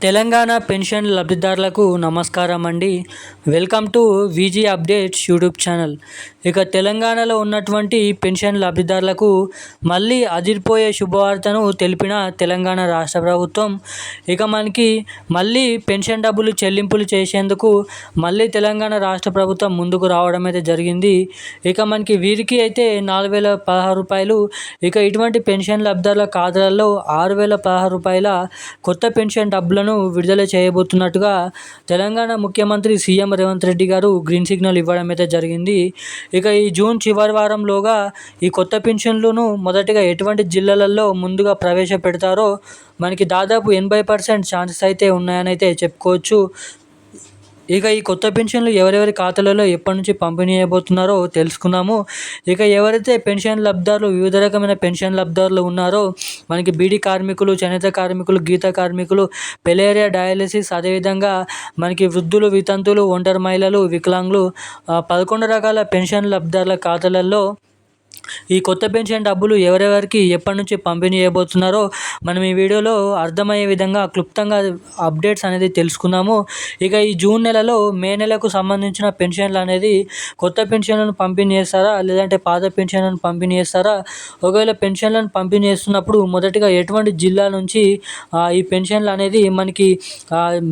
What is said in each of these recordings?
Telangana pension లబ్ధిదారులకు నమస్కారం అండి welcome to విజీ updates YouTube channel. ఇక తెలంగాణలో ఉన్నటువంటి పెన్షన్ లబ్ధిదారులకు మళ్ళీ అదిరిపోయే శుభవార్తను తెలిపిన తెలంగాణ రాష్ట్ర ప్రభుత్వం ఇక మనకి మళ్ళీ పెన్షన్ డబ్బులు చెల్లింపులు చేసేందుకు మళ్ళీ తెలంగాణ రాష్ట్ర ప్రభుత్వం ముందుకు రావడం అయితే జరిగింది. ఇక మనకి వీరికి అయితే నాలుగు వేల పదహారు రూపాయలు ఇక ఇటువంటి పెన్షన్ లబ్ధిదారుల ఖాతాలలో ఆరు వేల పదహారు రూపాయల కొత్త పెన్షన్ డబ్బులను విడుదల చేయబోతున్నట్టుగా తెలంగాణ ముఖ్యమంత్రి సీఎం రేవంత్ రెడ్డి గారు గ్రీన్ సిగ్నల్ ఇవ్వడం అయితే జరిగింది. ఇక ఈ జూన్ చివరి వారంలోగా ఈ కొత్త పెన్షన్లను మొదటిగా ఎటువంటి జిల్లాలలో ముందుగా ప్రవేశపెడతారో మనకి దాదాపు ఎనభై పర్సెంట్ ఛాన్సెస్ అయితే ఉన్నాయని అయితే చెప్పుకోవచ్చు. ఇక ఈ కొత్త పెన్షన్లు ఎవరెవరి ఖాతాలలో ఎప్పటి నుంచి పంపిణీ చేయబోతున్నారో తెలుసుకుందాము. ఇక ఎవరైతే పెన్షన్ లబ్ధారులు వివిధ రకమైన పెన్షన్ లబ్ధారులు ఉన్నారో మనకి బీడీ కార్మికులు చేనేత కార్మికులు గీత కార్మికులు పెలేరియా డయాలసిస్ అదేవిధంగా మనకి వృద్ధులు వితంతులు ఒంటరి మహిళలు వికలాంగులు పదకొండు రకాల పెన్షన్ లబ్ధారుల ఖాతాలలో ఈ కొత్త పెన్షన్ డబ్బులు ఎవరెవరికి ఎప్పటి నుంచి పంపిణీ చేయబోతున్నారో మనం ఈ వీడియోలో అర్థమయ్యే విధంగా క్లుప్తంగా అప్డేట్స్ అనేది తెలుసుకుందాము. ఇక ఈ జూన్ నెలలో మే నెలకు సంబంధించిన పెన్షన్లు అనేది కొత్త పెన్షన్లను పంపిణీ చేస్తారా లేదంటే పాత పెన్షన్లను పంపిణీ చేస్తారా? ఒకవేళ పెన్షన్లను పంపిణీ చేస్తున్నప్పుడు మొదటిగా ఎటువంటి జిల్లా నుంచి ఈ పెన్షన్లు అనేది మనకి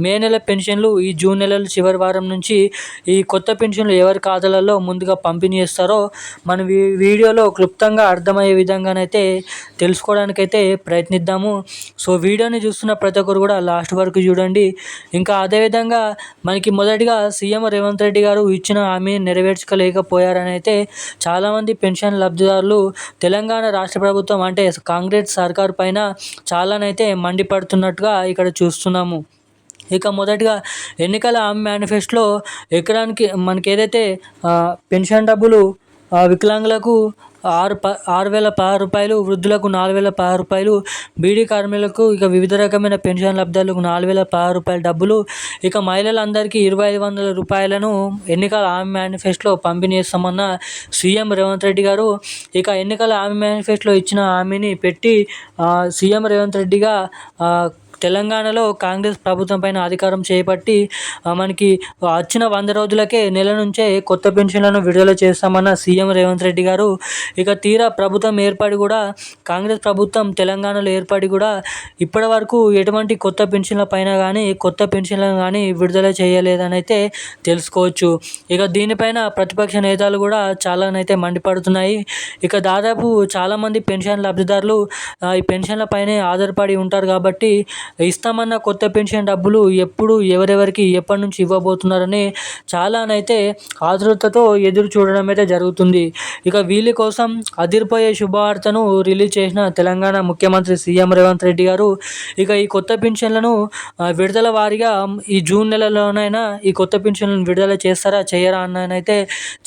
మే నెల పెన్షన్లు ఈ జూన్ నెల చివరి వారం నుంచి ఈ కొత్త పెన్షన్లు ఎవరి ఖాతాలలో ముందుగా పంపిణీ చేస్తారో మన వీడియోలో వీడియోలో క్లుప్తంగా అర్థమయ్యే విధంగానైతే తెలుసుకోవడానికైతే ప్రయత్నిద్దాము. సో వీడియోని చూస్తున్న ప్రతి ఒక్కరు కూడా లాస్ట్ వరకు చూడండి. ఇంకా అదేవిధంగా మనకి మొదటిగా సీఎం రేవంత్ రెడ్డి గారు ఇచ్చిన హామీని నెరవేర్చుకోలేకపోయారని అయితే చాలామంది పెన్షన్ లబ్ధిదారులు తెలంగాణ రాష్ట్ర ప్రభుత్వం అంటే కాంగ్రెస్ సర్కార్ పైన చాలానైతే మండిపడుతున్నట్టుగా ఇక్కడ చూస్తున్నాము. ఇక మొదటిగా ఎన్నికల హామీ మేనిఫెస్టోలో ఎకరానికి మనకి ఏదైతే పెన్షన్ డబ్బులు వికలాంగులకు ఆరు ప ఆరు వేల పదహారు రూపాయలు వృద్ధులకు నాలుగు వేల పదహారు రూపాయలు బీడీ కార్మికులకు ఇక వివిధ రకమైన పెన్షన్ లబ్ధాలకు నాలుగు వేల పదహారు రూపాయల డబ్బులు. ఇక మహిళలందరికీ ఇరవై ఐదు వందల రూపాయలను ఎన్నికల హామీ మేనిఫెస్టోలో పంపిణీ చేస్తామన్న సీఎం రేవంత్ రెడ్డి గారు ఇక ఎన్నికల హామీ మేనిఫెస్టోలో ఇచ్చిన హామీని పెట్టి సీఎం రేవంత్ రెడ్డిగా తెలంగాణలో కాంగ్రెస్ ప్రభుత్వం పైన అధికారం చేపట్టి మనకి వచ్చిన వంద రోజులకే నెల నుంచే కొత్త పెన్షన్లను విడుదల చేస్తామన్న సీఎం రేవంత్ రెడ్డి గారు. ఇక తీరా ప్రభుత్వం ఏర్పడి కూడా కాంగ్రెస్ ప్రభుత్వం తెలంగాణలో ఏర్పడి కూడా ఇప్పటి వరకు ఎటువంటి కొత్త పెన్షన్ల పైన కానీ కొత్త పెన్షన్లను కానీ విడుదల చేయలేదని అయితే తెలుసుకోవచ్చు. ఇక దీనిపైన ప్రతిపక్ష నేతలు కూడా చాలానైతే మండిపడుతున్నాయి. ఇక దాదాపు చాలామంది పెన్షన్ లబ్ధిదారులు ఈ పెన్షన్ల పైనే ఆధారపడి ఉంటారు కాబట్టి ఇస్తామన్న కొత్త పెన్షన్ డబ్బులు ఎప్పుడు ఎవరెవరికి ఎప్పటి నుంచి ఇవ్వబోతున్నారని చాలానైతే ఆతృతతో ఎదురు చూడడం అయితే జరుగుతుంది. ఇక వీళ్ళ కోసం అదిరిపోయే శుభవార్తను రిలీజ్ చేసిన తెలంగాణ ముఖ్యమంత్రి సీఎం రేవంత్ రెడ్డి గారు ఇక ఈ కొత్త పెన్షన్లను విడుదల వారీగా ఈ జూన్ నెలలోనైనా ఈ కొత్త పెన్షన్లను విడుదల చేస్తారా చేయరా అన్నైతే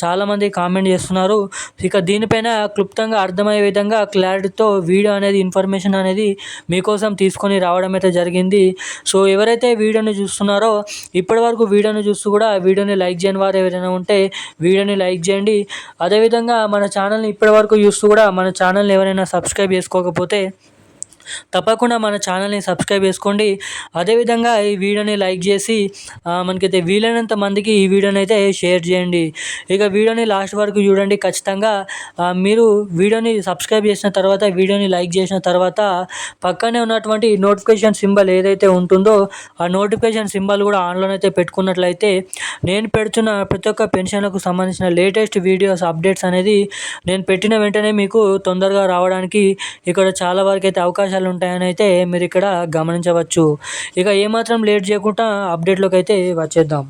చాలామంది కామెంట్ చేస్తున్నారు. ఇక దీనిపైన క్లుప్తంగా అర్థమయ్యే విధంగా క్లారిటీతో వీడియో అనేది ఇన్ఫర్మేషన్ అనేది మీకోసం తీసుకొని రావడం అయితే జరిగింది. సో ఎవరైతే వీడియోని చూస్తున్నారో ఇప్పటి వరకు వీడియోని చూస్తూ కూడా వీడియోని లైక్ చేయని వారు ఎవరైనా ఉంటే వీడియోని లైక్ చేయండి. అదేవిధంగా మన ఛానల్ని ఇప్పటి వరకు చూస్తూ కూడా మన ఛానల్ని ఎవరైనా సబ్స్క్రైబ్ చేసుకోకపోతే తప్పకుండా మన ఛానల్ని సబ్స్క్రైబ్ చేసుకోండి. అదేవిధంగా ఈ వీడియోని లైక్ చేసి మనకైతే వీలైనంత మందికి ఈ వీడియోని అయితే షేర్ చేయండి. ఇక వీడియోని లాస్ట్ వరకు చూడండి. ఖచ్చితంగా మీరు వీడియోని సబ్స్క్రైబ్ చేసిన తర్వాత వీడియోని లైక్ చేసిన తర్వాత పక్కనే ఉన్నటువంటి నోటిఫికేషన్ సింబల్ ఏదైతే ఉంటుందో ఆ నోటిఫికేషన్ సింబల్ కూడా ఆన్లో అయితే పెట్టుకున్నట్లయితే నేను పెడుతున్న ప్రతి ఒక్క పెన్షన్లకు సంబంధించిన లేటెస్ట్ వీడియోస్ అప్డేట్స్ అనేది నేను పెట్టిన వెంటనే మీకు తొందరగా రావడానికి ఇక్కడ చాలా వరకు అయితే అవకాశాలు ఉంటాయని అయితే మీరు ఇక్కడ గమనించవచ్చు. ఇక ఏమాత్రం లేట్ చేయకుండా అప్డేట్లోకి అయితే వచ్చేద్దాం.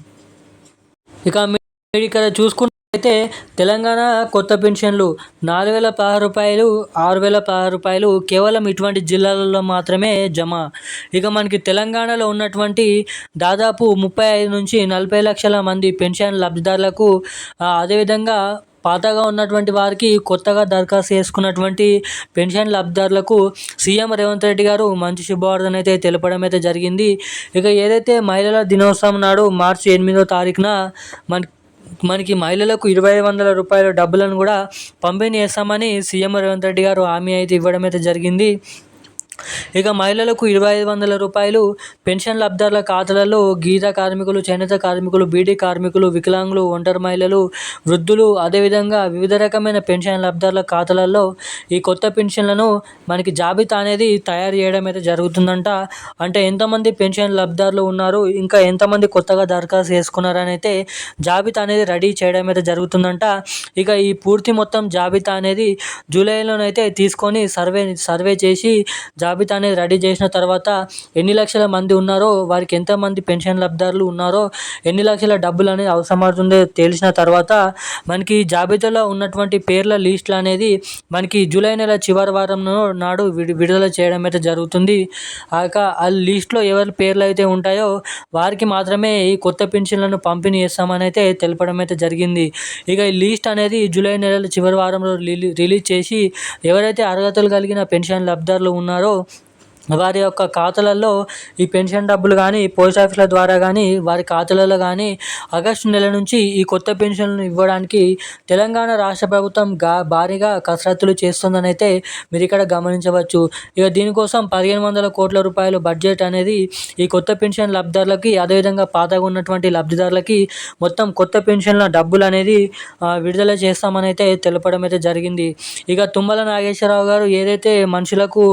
ఇక మీరు ఇక్కడ చూసుకున్నట్లయితే తెలంగాణ కొత్త పెన్షన్లు నాలుగు వేల పదహారు రూపాయలు ఆరు వేల పదహారు రూపాయలు కేవలం ఇటువంటి జిల్లాలలో మాత్రమే జమ. ఇక మనకి తెలంగాణలో ఉన్నటువంటి దాదాపు ముప్పై ఐదు నుంచి నలభై లక్షల మంది పెన్షన్ లబ్ధిదారులకు అదేవిధంగా పాతగా ఉన్నటువంటి వారికి కొత్తగా దరఖాస్తు చేసుకున్నటువంటి పెన్షన్ లబ్ధిదారులకు సీఎం రేవంత్ రెడ్డి గారు మంచి శుభవార్తను అయితే తెలపడం అయితే జరిగింది. ఇక ఏదైతే మహిళల దినోత్సవం నాడు మార్చి ఎనిమిదో తారీఖున మన మనకి మహిళలకు ఇరవై వందల రూపాయల డబ్బులను కూడా పంపిణీ చేస్తామని సీఎం రేవంత్ రెడ్డి గారు హామీ అయితే ఇవ్వడం అయితే జరిగింది. ఇక మహిళలకు ఇరవై ఐదు వందల రూపాయలు పెన్షన్ లబ్ధిదారుల ఖాతాలలో గీత కార్మికులు చేనేత కార్మికులు బీడీ కార్మికులు వికలాంగులు ఒంటరి మహిళలు వృద్ధులు అదేవిధంగా వివిధ రకమైన పెన్షన్ లబ్ధిదారుల ఖాతాలలో ఈ కొత్త పెన్షన్లను మనకి జాబితా అనేది తయారు చేయడం అయితే జరుగుతుందంట. అంటే ఎంతమంది పెన్షన్ లబ్ధారులు ఉన్నారు ఇంకా ఎంతమంది కొత్తగా దరఖాస్తు చేసుకున్నారని అయితే జాబితా అనేది రెడీ చేయడం అయితే జరుగుతుందంట. ఇక ఈ పూర్తి మొత్తం జాబితా అనేది జూలైలోనైతే తీసుకొని సర్వే సర్వే చేసి జాబితా అనేది రెడీ చేసిన తర్వాత ఎన్ని లక్షల మంది ఉన్నారో వారికి ఎంతమంది పెన్షన్ లబ్ధారులు ఉన్నారో ఎన్ని లక్షల డబ్బులు అనేది అవసరమవుతుందో తెలిసిన తర్వాత మనకి జాబితాలో ఉన్నటువంటి పేర్ల లిస్టులు అనేది మనకి జూలై నెల చివరి వారం నాడు విడు విడుదల చేయడం అయితే జరుగుతుంది. ఆక ఆ లిస్ట్లో ఎవరి పేర్లు అయితే ఉంటాయో వారికి మాత్రమే ఈ కొత్త పెన్షన్లను పంపిణీ చేస్తామని అయితే తెలపడం అయితే జరిగింది. ఇక ఈ లిస్ట్ అనేది జూలై నెల చివరి వారంలో రిలీజ్ చేసి ఎవరైతే అర్హతలు కలిగిన పెన్షన్ లబ్ధారులు ఉన్నారో వారి యొక్క ఖాతాలలో ఈ పెన్షన్ డబ్బులు కానీ పోస్ట్ ఆఫీసుల ద్వారా కానీ వారి ఖాతాలలో కానీ ఆగస్టు నెల నుంచి ఈ కొత్త పెన్షన్లను ఇవ్వడానికి తెలంగాణ రాష్ట్ర ప్రభుత్వం గా భారీగా కసరత్తులు చేస్తుందని అయితే మీరు ఇక్కడ గమనించవచ్చు. ఇక దీనికోసం పదిహేను వందల కోట్ల రూపాయల బడ్జెట్ అనేది ఈ కొత్త పెన్షన్ లబ్ధిదారులకి అదేవిధంగా పాతగా ఉన్నటువంటి లబ్ధిదారులకి మొత్తం కొత్త పెన్షన్ల డబ్బులు అనేది విడుదల చేస్తామని అయితే తెలపడం అయితే జరిగింది. ఇక తుమ్మల నాగేశ్వరరావు గారు ఏదైతే మనుషులకు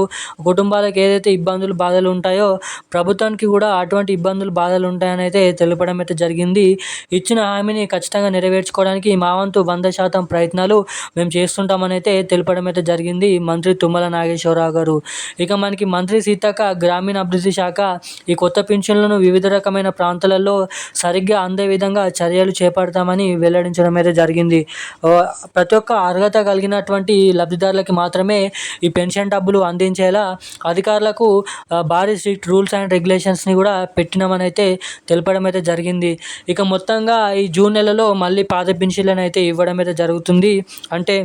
కుటుంబాలకు ఏదైతే ఏదైతే ఇబ్బందులు బాధలు ఉంటాయో ప్రభుత్వానికి కూడా అటువంటి ఇబ్బందులు బాధలు ఉంటాయని అయితే తెలపడం అయితే జరిగింది. ఇచ్చిన హామీని ఖచ్చితంగా నెరవేర్చుకోవడానికి మా వంతు వంద శాతం ప్రయత్నాలు మేము చేస్తుంటామని అయితే తెలపడం అయితే జరిగింది మంత్రి తుమ్మల నాగేశ్వరరావు గారు. ఇక మనకి మంత్రి సీతక్క గ్రామీణ అభివృద్ధి శాఖ ఈ కొత్త పింఛన్లను వివిధ రకమైన ప్రాంతాలలో సరిగ్గా అందే విధంగా చర్యలు చేపడతామని వెల్లడించడం అయితే జరిగింది. ప్రతి ఒక్క అర్హత కలిగినటువంటి లబ్ధిదారులకి మాత్రమే ఈ పెన్షన్ డబ్బులు అందించేలా అధికారులు వరకు భారీ స్ట్రిక్ట్ రూల్స్ అండ్ రెగ్యులేషన్స్ని కూడా పెట్టినామని అయితే తెలపడం అయితే జరిగింది. ఇక మొత్తంగా ఈ జూన్ నెలలో మళ్ళీ పాత పెన్షన్లను అయితే ఇవ్వడం అయితే జరుగుతుంది. అంటే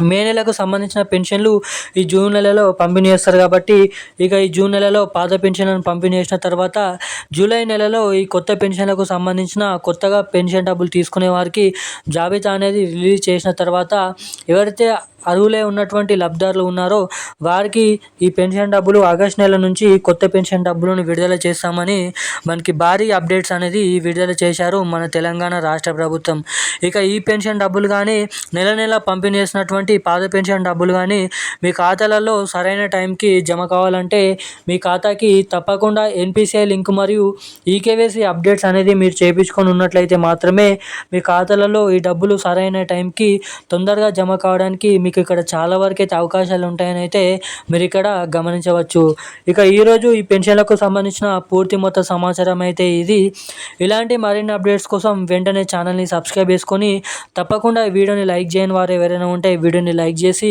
మే నెలకు సంబంధించిన పెన్షన్లు ఈ జూన్ నెలలో పంపిణీ చేస్తారు కాబట్టి ఇక ఈ జూన్ నెలలో పాత పెన్షన్లను పంపిణీ చేసిన తర్వాత జూలై నెలలో ఈ కొత్త పెన్షన్లకు సంబంధించిన కొత్తగా పెన్షన్ డబ్బులు తీసుకునే వారికి జాబితా అనేది రిలీజ్ చేసిన తర్వాత ఎవరైతే అర్హులే ఉన్నటువంటి లబ్ధిదారులు ఉన్నారో వారికి ఈ పెన్షన్ డబ్బులు ఆగస్ట్ నెల నుంచి కొత్త పెన్షన్ డబ్బులను విడుదల చేస్తామని మనకి భారీ అప్డేట్స్ అనేది విడుదల చేశారు మన తెలంగాణ రాష్ట్ర ప్రభుత్వం. ఇక ఈ పెన్షన్ డబ్బులు కానీ నెల నెల పంపిణీ చేసినటువంటి పాత పెన్షన్ డబ్బులు కానీ మీ ఖాతాలలో సరైన టైంకి జమ కావాలంటే మీ ఖాతాకి తప్పకుండా ఎన్పిసిఐ లింక్ మరియు ఈకేవైసీ అప్డేట్స్ అనేది మీరు చేయించుకొని ఉన్నట్లయితే మాత్రమే మీ ఖాతాలలో ఈ డబ్బులు సరైన టైంకి తొందరగా జమ కావడానికి మీకు ఇక్కడ చాలా వరకైతే అవకాశాలు ఉంటాయని అయితే మీరు ఇక్కడ గమనించవచ్చు. ఇక ఈరోజు ఈ పెన్షన్లకు సంబంధించిన పూర్తి మొత్తం సమాచారం అయితే ఇది. ఇలాంటి మరిన్ని అప్డేట్స్ కోసం వెంటనే ఛానల్ని సబ్స్క్రైబ్ చేసుకొని తప్పకుండా ఈ వీడియోని లైక్ చేయని వారు ఎవరైనా ఉంటే వీడియోని లైక్ చేసి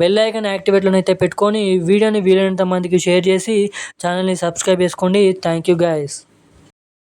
బెల్ ఐకన్ యాక్టివేట్లో అయితే పెట్టుకొని వీడియోని వీలైనంత మందికి షేర్ చేసి ఛానల్ని సబ్స్క్రైబ్ చేసుకోండి. Thank you guys.